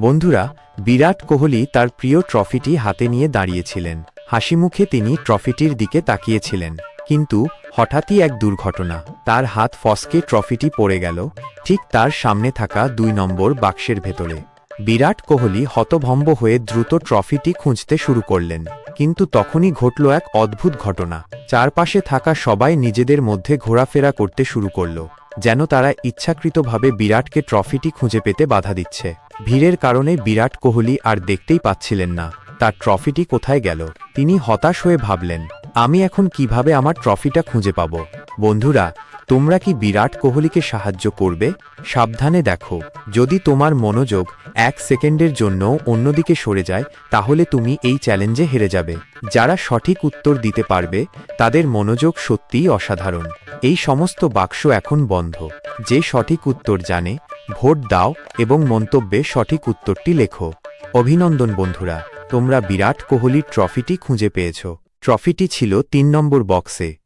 বন্ধুরা, বিরাট কোহলি তার প্রিয় ট্রফিটি হাতে নিয়ে দাঁড়িয়েছিলেন। হাসিমুখে তিনি ট্রফিটির দিকে তাকিয়েছিলেন। কিন্তু হঠাৎই এক দুর্ঘটনা। তার হাত ফসকে ট্রফিটি পড়ে গেল। ঠিক তার সামনে থাকা দুই নম্বর বাক্সের ভেতরে। বিরাট কোহলি হতভম্ব হয়ে দ্রুত ট্রফিটি খুঁজতে শুরু করলেন, কিন্তু তখনই ঘটল এক অদ্ভুত ঘটনা। চারপাশে থাকা সবাই নিজেদের মধ্যে ঘোরাফেরা করতে শুরু করল, যেন তারা ইচ্ছাকৃতভাবে বিরাটকে ট্রফিটি খুঁজে পেতে বাধা দিচ্ছে। ভিড়ের কারণে বিরাট কোহলি আর দেখতেই পাচ্ছিলেন না, তার ট্রফিটি কোথায় গেল। তিনি হতাশ হয়ে ভাবলেন, আমি এখন কীভাবে আমার ট্রফিটা খুঁজে পাব? বন্ধুরা তোমরা কি বিরাট কোহলিকে সাহায্য করবে? সাবধানে দেখো, যদি তোমার মনোযোগ এক সেকেন্ডের জন্য অন্যদিকে সরে যায়, তাহলে তুমি এই চ্যালেঞ্জে হেরে যাবে। যারা সঠিক উত্তর দিতে পারবে, তাদের মনোযোগ সত্যিই অসাধারণ। এই সমস্ত বাক্স এখন বন্ধ। যে সঠিক উত্তর জানে, ভোট দাও এবং মন্তব্যে সঠিক উত্তরটি লেখো। অভিনন্দন বন্ধুরা, তোমরা বিরাট কোহলির ট্রফিটি খুঁজে পেয়েছ। ট্রফিটি ছিল তিন নম্বর বক্সে।